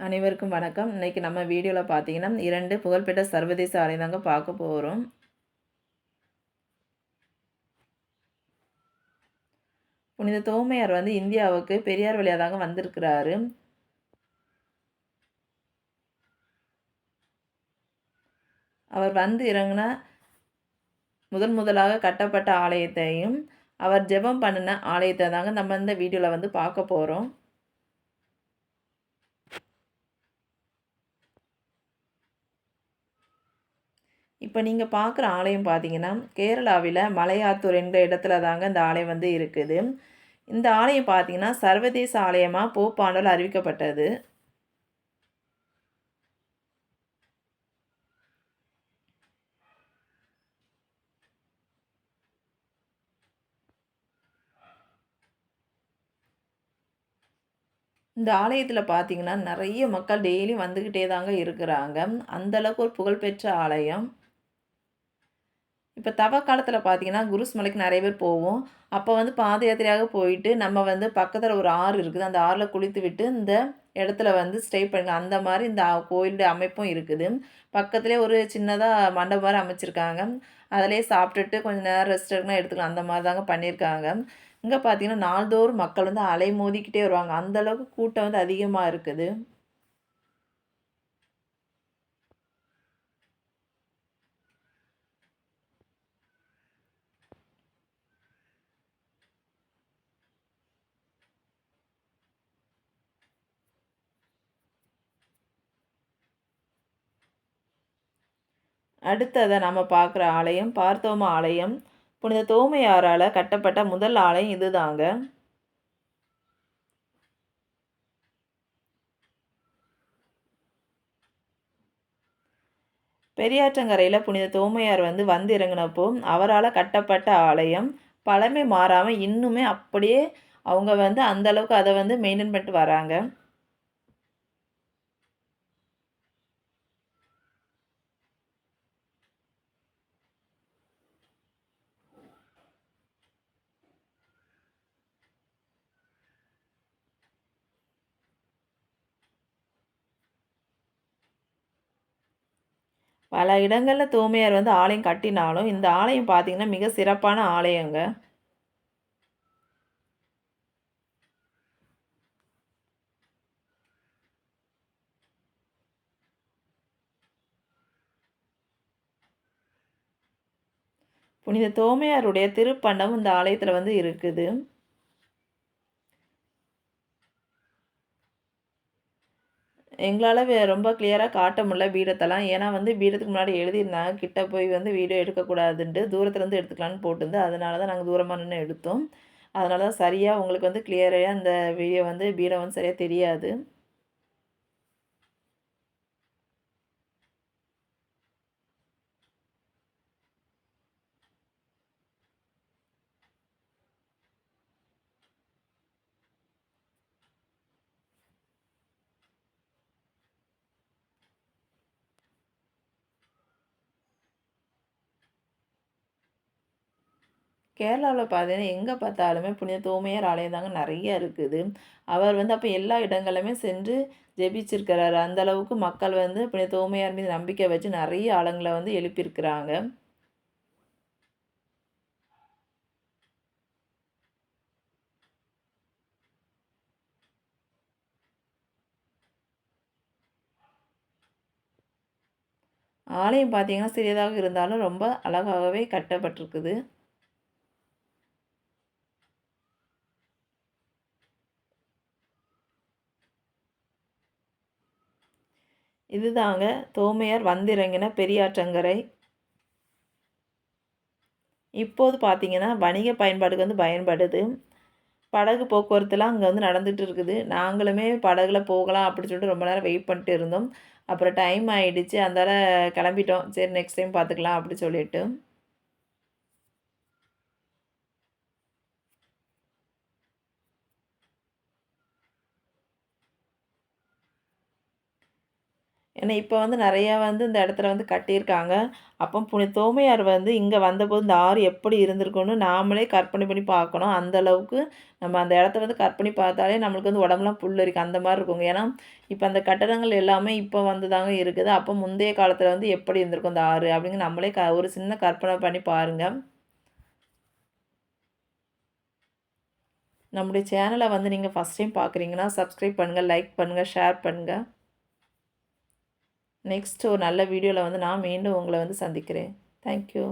அனைவருக்கும் வணக்கம். இன்னைக்கு நம்ம வீடியோவில் பார்த்தீங்கன்னா இரண்டு புகழ்பெற்ற சர்வதேச ஆலை தாங்க பார்க்க போகிறோம் புனித தோமையார் வந்து இந்தியாவுக்கு பெரியார் வழியாக தாங்க வந்திருக்கிறாரு. அவர் வந்து இறங்கின முதன் முதலாக கட்டப்பட்ட ஆலயத்தையும் அவர் ஜெபம் பண்ணின ஆலயத்தை தாங்க நம்ம இந்த வீடியோவில் வந்து பார்க்க போகிறோம் இப்போ நீங்கள் பார்க்குற ஆலயம் பார்த்தீங்கன்னா கேரளாவில் மலையாத்தூர் என்ற இடத்துல தாங்க இந்த ஆலயம் வந்து இருக்குது. இந்த ஆலயம் பார்த்தீங்கன்னா சர்வதேச ஆலயமாக போப்பாண்டால் அறிவிக்கப்பட்டது. இந்த ஆலயத்தில் பார்த்தீங்கன்னா நிறைய மக்கள் டெய்லி வந்துக்கிட்டே தாங்க இருக்கிறாங்க. அந்தளவுக்கு ஒரு புகழ்பெற்ற ஆலயம். இப்போ தவ காலத்தில் பார்த்தீங்கன்னா குருஸ் மலைக்கு நிறைய பேர் போவோம். அப்போ வந்து பாத யாத்திரையாக போயிட்டு நம்ம வந்து பக்கத்தில் ஒரு ஆறு இருக்குது. அந்த ஆறில் குளித்து விட்டு இந்த இடத்துல வந்து ஸ்டே பண்ணுங்க. அந்த மாதிரி இந்த கோயிலுடைய அமைப்பும் இருக்குது. பக்கத்துலேயே ஒரு சின்னதாக மண்டபம் மாதிரி அமைச்சிருக்காங்க. அதிலே சாப்பிட்டுட்டு கொஞ்சம் நேரம் ரெஸ்ட் எடுக்கணும் எடுத்துக்கலாம். அந்த மாதிரி தாங்க பண்ணியிருக்காங்க. இங்கே பார்த்தீங்கன்னா நாள்தோறும் மக்கள் வந்து அலை மோதிக்கிட்டே வருவாங்க அந்தளவுக்கு கூட்டம் வந்து அதிகமாக இருக்குது. அடுத்ததை நம்ம பார்க்குற ஆலயம் பார்த்தோம ஆலயம் புனித தோமையாரால் கட்டப்பட்ட முதல் ஆலயம் இதுதாங்க. பெரியாற்றங்கரையில் புனித தோமையார் வந்து வந்து இறங்கினப்போ அவரால் கட்டப்பட்ட ஆலயம் பழமை மாறாமல் இன்னுமே அப்படியே அவங்க வந்து அந்தளவுக்கு அதை வந்து மெயின்டைன் பண்ணிட்டு வராங்க. பல இடங்களில் தூமையார் வந்து ஆலயம் கட்டினாலும் இந்த ஆலயம் பார்த்திங்கன்னா மிக சிறப்பான ஆலயங்க. புனித தோமையாருடைய திருப்பண்டம் இந்த ஆலயத்தில் வந்து இருக்குது. எங்களால் ரொம்ப கிளியராக காட்ட முடியல பீடத்தெல்லாம் ஏன்னா வந்து பீடத்துக்கு முன்னாடி எழுதியிருந்தாங்க. கிட்ட போய் வந்து வீடியோ எடுக்கக்கூடாதுன்ட்டு தூரத்துலேருந்து எடுத்துக்கலான்னு போட்டுருந்து அதனால தான் நாங்கள் தூரமாக நின்று எடுத்தோம். அதனால தான் சரியாக உங்களுக்கு வந்து கிளியராக அந்த வீடியோ வந்து பீடம் வந்து சரியாக தெரியாது. கேரளாவில் பார்த்தீங்கன்னா எங்கே பார்த்தாலுமே புனித தோமையார் ஆலயம் தாங்க நிறைய இருக்குது. அவர் வந்து அப்போ எல்லா இடங்களுமே சென்று ஜெபிச்சிருக்கிறாரு. அந்தளவுக்கு மக்கள் வந்து புனித தோமையார் மீது நம்பிக்கை வச்சு நிறைய ஆளுங்களை வந்து எழுப்பியிருக்கிறாங்க. ஆலயம் பார்த்தீங்கன்னா சிறியதாக இருந்தாலும் ரொம்ப அழகாகவே கட்டப்பட்டிருக்குது. இதுதாங்க. தோமையார் வந்திறங்கின பெரியாற்றங்கரை. இப்போது பார்த்தீங்கன்னா வணிக பயன்பாடுக்கு வந்து பயன்படுது. படகு போக்குவரத்துலாம் அங்கே வந்து நடந்துகிட்டு இருக்குது. நாங்களுமே படகுல போகலாம் அப்படின்னு சொல்லிட்டு ரொம்ப நேரம் வெயிட் பண்ணிட்டு இருந்தோம். அப்புறம் டைம் ஆகிடுச்சு அந்தால கிளம்பிட்டோம். சரி நெக்ஸ்ட் டைம் பார்த்துக்கலாம் அப்படி சொல்லிட்டு. ஏன்னா இப்போ வந்து நிறையா வந்து இந்த இடத்துல வந்து கட்டியிருக்காங்க. அப்போ புனி தோமையார் வந்து இங்கே வந்தபோது இந்த ஆறு எப்படி இருந்திருக்குன்னு நாமளே கற்பனை பண்ணி பார்க்கணும். அந்த அளவுக்கு நம்ம அந்த இடத்த வந்து கற்பனை பார்த்தாலே நம்மளுக்கு வந்து உடம்புலாம் புல் இருக்குது அந்த மாதிரி இருக்குங்க. ஏன்னா இப்போ அந்த கட்டடங்கள் எல்லாமே இப்போ வந்து தாங்க இருக்குது. அப்போ முந்தைய காலத்தில் வந்து எப்படி இருந்திருக்கும் இந்த ஆறு அப்படிங்க நம்மளே க ஒரு சின்ன கற்பனை பண்ணி பாருங்கள் நம்முடைய சேனலை வந்து நீங்கள் ஃபஸ்ட் டைம் பார்க்குறீங்கன்னா சப்ஸ்கிரைப் பண்ணுங்கள் லைக் பண்ணுங்கள் ஷேர் பண்ணுங்கள் நெக்ஸ்ட் ஒரு நல்ல வீடியோவில் வந்து நான் மீண்டும் உங்களை வந்து சந்திக்கிறேன். தேங்க்யூ